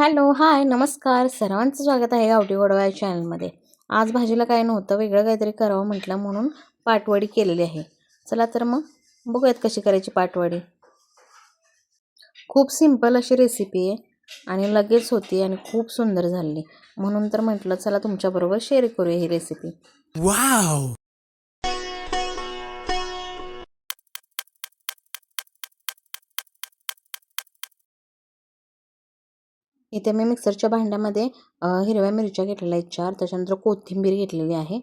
Hello hi नमस्कार. सर्वांचं स्वागत आहे गावठी वडवाय या चॅनलमध्ये. आज भाजीला काय नव्हतं वेगळं काहीतरी करावं म्हटलं म्हणून पाटवडी केलेली आहे. चला तर मग बघूयात कशी करायची पाटवडी. खूप सिंपल अशी रेसिपी आहे आणि लगेच होती आणि खूप सुंदर झाली. म्हणून तर म्हटलं चला तुमच्याबरोबर शेअर करूया ही रेसिपी Wow! इथे मी मिक्सरच्या भांड्यामध्ये हिरव्या मिरच्या घेतलेल्या आहेत चार. त्याच्यानंतर कोथिंबीर घेतलेली आहे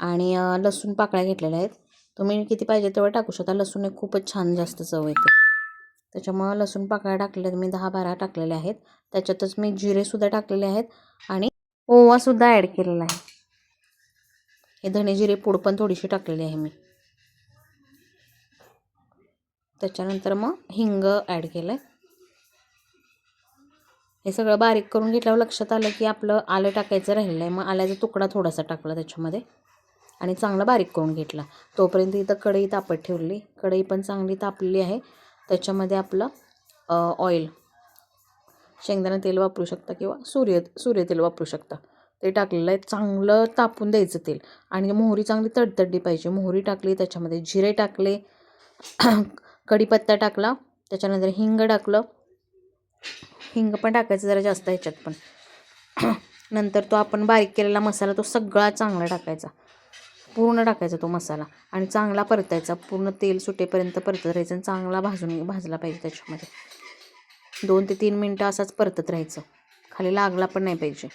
आणि लसूण पाकळ्या घेतलेल्या आहेत. तुम्ही किती पाहिजे तेवढं टाकू शकता. लसूण हे खूपच छान जास्त चव येते. त्याच्यामुळं लसूण पाकळ्या टाकलेल्या आहेत मी दहा बारा टाकलेल्या आहेत. त्याच्यातच मी जिरेसुद्धा टाकलेले आहेत आणि ओवासुद्धा ॲड केलेला आहे. हे धणे जिरे पूड पण थोडीशी टाकलेली आहे मी. त्याच्यानंतर मग हिंग ॲड केलं आहे हे सगळं बारीक करून घेतल्यावर लक्षात आलं की आपलं आलं टाकायचं राहिलं आहे मग आल्याचा तुकडा थोडासा टाकला त्याच्यामध्ये आणि चांगला बारीक करून घेतला. तोपर्यंत इथं कढई तापत ठेवली. कढई पण चांगली तापलेली आहे. त्याच्यामध्ये आपलं ऑइल शेंगदाणा तेल वापरू शकता किंवा सूर्य सूर्यतेल वापरू शकता. ते टाकलेलं आहे. चांगलं तापून द्यायचं तेल. आणि मोहरी चांगली तडतडली पाहिजे. मोहरी टाकली त्याच्यामध्ये जिरे टाकले कढीपत्ता टाकला त्याच्यानंतर हिंग टाकलं हिंग पण टाकायचं जरा जास्त ह्याच्यात पण. नंतर तो आपण बारीक केलेला मसाला तो सगळा चांगला टाकायचा. पूर्ण टाकायचा तो मसाला आणि चांगला परतायचा. पूर्ण तेल सुटेपर्यंत परतत राहायचं आणि चांगला भाजून भाजला पाहिजे त्याच्यामध्ये. दोन ते तीन मिनटं असाच परतत राहायचं. खाली लागला पण नाही पाहिजे.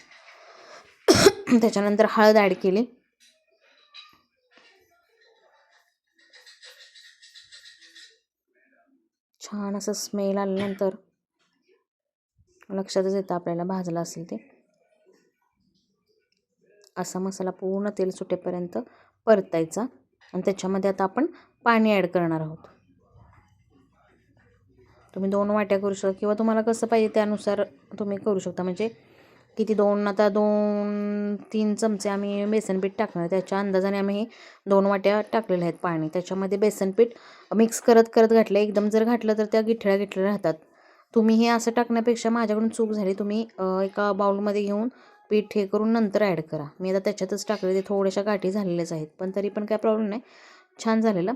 त्याच्यानंतर हळद ॲड केली. छान असं स्मेल आल्यानंतर लक्षातच येतं आपल्याला भाजला असेल ते. असा मसाला पूर्ण तेल सुटेपर्यंत परतायचा आणि त्याच्यामध्ये आता आपण पाणी ॲड करणार आहोत. तुम्ही दोन वाट्या करू शकता किंवा तुम्हाला कसं पाहिजे त्यानुसार तुम्ही करू शकता. म्हणजे किती दोन आता दोन तीन चमचे आम्ही बेसनपीठ टाकणार त्याच्या अंदाजाने आम्ही दोन वाट्या टाकलेल्या आहेत पाणी. त्याच्यामध्ये बेसनपीठ मिक्स करत करत घातलं. एकदम जर घातलं तर त्या गिठळ्या गिठळ्या राहतात. तुम्ही हे असं टाकण्यापेक्षा माझ्याकडून चूक झाली. तुम्ही एका बाउलमध्ये घेऊन पीठ हे करून नंतर ॲड करा. मी आता त्याच्यातच टाकले. ते थोड्याशा गाठी झालेल्याच आहेत. पण तरी पण काय प्रॉब्लेम नाही. छान झालेलं.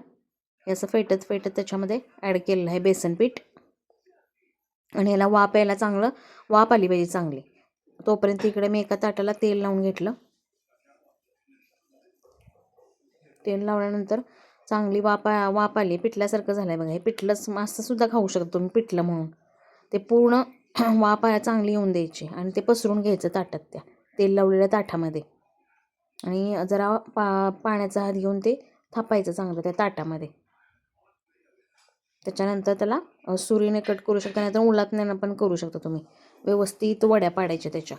हे असं फेटत फेटत त्याच्यामध्ये ॲड केलेलं आहे बेसन पीठ. आणि ह्याला वाप यायला चांगलं वाफ आली पाहिजे चांगली. तोपर्यंत इकडे मी एका ताटाला तेल लावून घेतलं. तेल लावल्यानंतर चांगली वापा वाप वाफ आली. पिठल्यासारखं झालं आहे बघा. हे पिठलंच मासंसुद्धा खाऊ शकतो तुम्ही पिठलं म्हणून. ते पूर्ण वाफ आ- चांगली येऊन द्यायची आणि ते पसरून घ्यायचं ताटात त्या तेल लावलेल्या ताटामध्ये. आणि जरा पा पाण्याचा हात घेऊन ते थापायचं चांगलं त्या ताटामध्ये. त्याच्यानंतर त्याला सुरीने कट करू शकता नाहीतर उलातण्यानं पण करू शकता तुम्ही. व्यवस्थित वड्या पाडायच्या त्याच्या.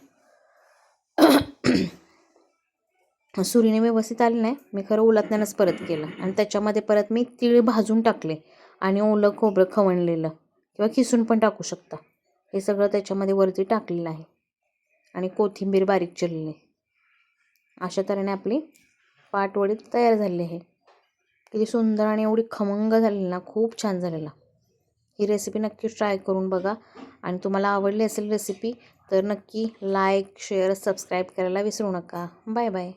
सुरीने व्यवस्थित आली नाही मी खरं उलातण्यानंच परत केलं. आणि त्याच्यामध्ये परत मी तीळ भाजून टाकले आणि ओलं खोबरं खवणलेलं. किंवा खिसून पण टाकू शकता. हे सगळं त्याच्यामध्ये वरती टाकलेलं आहे. आणि कोथिंबीर बारीक चिरलेली. अशा तऱ्हेने आपली पाटवडी तयार झालेली आहे. किती सुंदर आणि एवढी खमंग झालेली ना खूप छान झालेला. ही रेसिपी नक्की ट्राय करून बघा. आणि तुम्हाला आवडली असेल रेसिपी तर नक्की लाईक शेअर सबस्क्राईब करायला विसरू नका. Bye bye